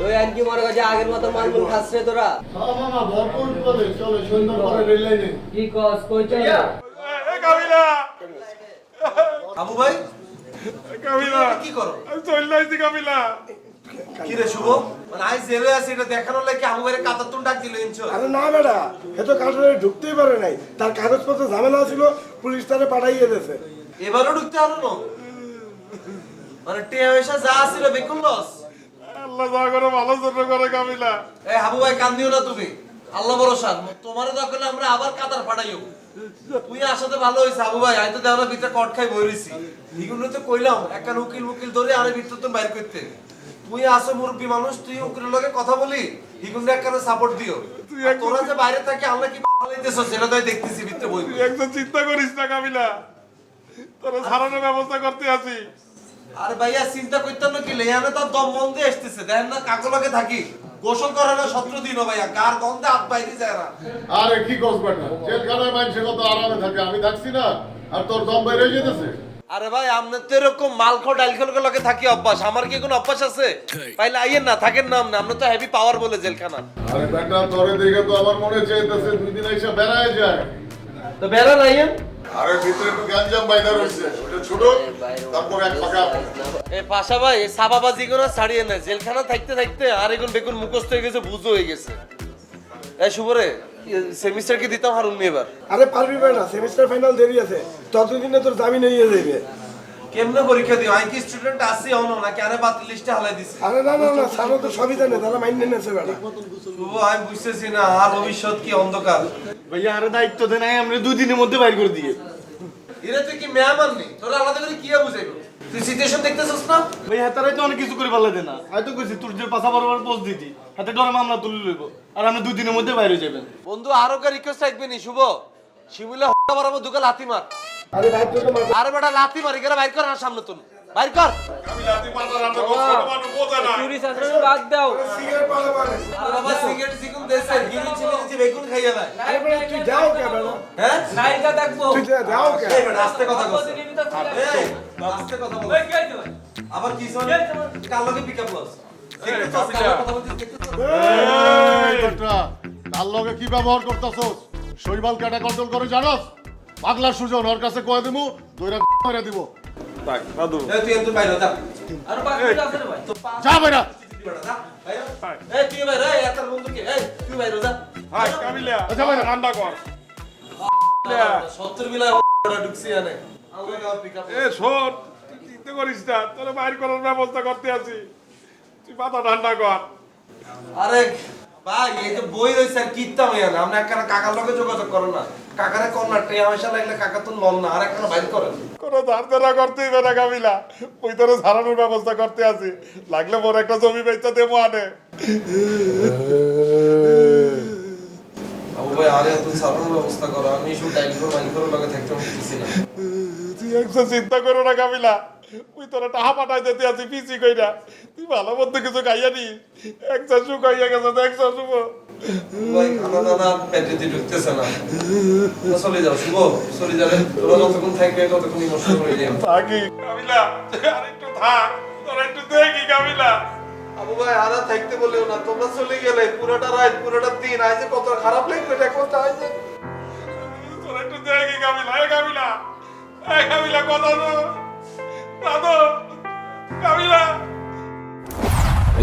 মনে করছে আগের মতো মালমুল খাস রে তোরা? মামা ভরপুর বিপদে চলো সুন্দর করে রেল লাইনে। কি কস কই চল? এ কাবিলা। আবু ভাই? কাবিলা। কি করো? আমি চলে আসছি কাবিলা। কি রে শুভ? মানে আই জেলে আছি এটা দেখানোর লাগে আবু ভাইয়ের কাতার তুন ডাক দিল ইনছো আরে না বেটা এ তো কাঠে ঢুকতেই পারে নাই। তার কাগজপত্র ঝামেলা ছিল পুলিশ তারে পাঠাইয়ে দিয়েছে। এবারও ঢুকতে পারো না? মানে টিয়া পয়সা যা ছিল বেকুল লস। আল্লাহ যা করে ভালো জন্য করে কাবিলা এই হাবু ভাই কান্দিও না তুমি। আল্লাহ ভরসা। তোমার দরকার আমরা আবার কাতার পাঠাইও তুই আসাতে ভালো হয়েছে আবু ভাই আমি তো দেওয়ার ভিতরে কট খাই বই রইছি এগুলো তো কইলাম একটা উকিল উকিল ধরে আরে ভিতর তো বাইর করতে। তুই আসো মুরব্বী মানুষ তুই উকিলের লগে কথা বলি হিগুন একখানে সাপোর্ট দিও। তোরা যে বাইরে থাকি আমরা কি ভালাইতেছ সেটা তো দেখতেছি ভিতরে বই তুই একদম চিন্তা করিস না কাবিলা তোরা সারানোর ব্যবস্থা করতে আছি আর ভাইয়া চিন্তা করতেন না কি? লেয়ানে তো দম বন্ধে আসতেছে। দেখেন না থাকি। গোসল করে না সত্র দিন ভাইয়া গার গন্ধে হাত বাইরে যায় না। আরে কি জেলখানায় মানুষে কত আরামে থাকে আমি থাকছি না আর তোর দম বাইরে যেতেছে। আরে ভাই তো এরকম লগে থাকি অভ্যাস। আমার কি কোনো অভ্যাস আছে? পাইলে আইয়েন না থাকেন না আপনার তো হেভি পাওয়ার বলে জেলখানা। আরে বেটা তোরে দেখে তো আমার মনে চাইতেছে দুই দিন এসে বেড়ায় যায়। তো বেড়া আইয়েন। আরে ভিতরে একটু গ্যাঞ্জাম বাইদা রয়েছে। ওটা ছোট তারপর এক ফাঁকা এ পাশা ভাই সাবাবাজি কোনো ছাড়িয়ে না। জেলখানা থাকতে থাকতে আর এখন বেগুন মুখস্থ হয়ে গেছে বুঝো হয়ে গেছে। শুভরে সেমিস্টার কি দিতাম হারুন এবার? আরে পারবি না সেমিস্টার ফাইনাল দেরি আছে। ততদিনে তোর জামিন হয়ে যাবে। কেমনে পরীক্ষা দিও? আমি কি স্টুডেন্ট আসি হনো নাকি আরে বাতিল লিস্টে হালাই দিছে? আরে না না না সামনে তো সবই জানে তারা মাইন্ডে নেছে বেটা। শুভ আমি বুঝতেছি না আর ভবিষ্যৎ কি অন্ধকার? ভাইয়া আরে দায়িত্ব দেন আই আমরা দুই দিনের মধ্যে বাইর করে দিয়ে। এরা তুই কি মেয়ামান নেই তোরা আলাদা করে কি বুঝাইবো? তুই সিচুয়েশন দেখতেছিস না? ভাই হাতারাই তো অনেক কিছু করে পারলে দেনা হয়তো কইছি তোর যে পাশা বারবার পোস্ট দিতি হাতে ডরে মামলা তুলে লইব। আর আমরা দুই দিনের মধ্যে বাইরে যাবেন বন্ধু আরও কা রিকোয়েস্ট থাকবে নি শুভ? শিমুলে বরাবর লাথি মার। আরে ভাই তো মাথা আরে বেটা লাথি মার এখানে বাইর কর না সামনে তুমি বাইর কর। কাবিলা তুই মাথা রান্না কর ছোট মানুষ না। চুরি শাসন বাদ দাও। সিগারেট পালা পারে আর বাবা সিগারেট সিগুন দেশে গিনি ছিলে যে বেগুন খাইয়া না আরে বেটা তুই যাও কে বেটা? হ্যাঁ? নায়িকা দেখব। তুই যাও কে? এই বেটা আস্তে কথা বল। এই আস্তে কথা বল। ওই কে আইছে আবার কি শুন? কাল লগে পিকআপ লস তার কি ব্যবহার করতেছস? শৈবাল কাটা কন্ট্রোল করে জানোস? পাগলা সুজন ওর কাছে কয়ে দিমু দইরা মেরে দিব। থাক দাদু এই তুই একটু বাইরে যা। আর বাকি আছে রে ভাই। তো যা বেটা যা বাইরে এই তুই বাইরে এই এত বন্ধু কি? এই তুই বাইরে যা। হাই কাবিলা আচ্ছা ভাই। রান্না কর। সত্তর মিলা ঢুকছি আনে পিকআপ এ শোন তুই চিন্তা করিস না তোরা বাইর করার ব্যবস্থা করতে আছি। তুই মাথা ঠান্ডা কর। আরে ভাই এই তো বই রয়েছে আর কিত্তা হইয়া না। আমরা একটা কাকার লগে যোগাযোগ করো না। কাকারে লাগলে কাকা তো লন না আর একটা বাইর করেন। কোনো ধার দেনা করতেই কাবিলা ওই তোরা সারানোর ব্যবস্থা করতে আছি। লাগলে মোর একটা জমি দেবো আনে। আবু ভাই আরে তুই সারানোর ব্যবস্থা করো। আমি শুধু টাইম করে মাইন করে লগে থাকতে পারতেছি না। তুই একশো চিন্তা করো না তোরা টাহা পাঠাই দিতে আছি পিসি কইরা। তুই ভালো মন্দ কিছু খাইয়া নি। একশো সুখ হইয়া গেছে তো শুভ ভাই খানা দানা পেটে ঢুকতেছে না। চলে যাও শুভ। চলে যাবে তোরা যতক্ষণ থাকবে ততক্ষণ নষ্ট করে যাবে থাকি। কাবিলা আর একটু থাক তোরা একটু দেখি কাবিলা। আবু ভাই আর আর থাকতে বলেও না তোমরা চলে গেলে পুরোটা রাত পুরোটা দিন আজ কত খারাপ লাগবে এটা কথা আজ যে। তোরা একটু দেখি কাবিলা। এ কাবিলা কথা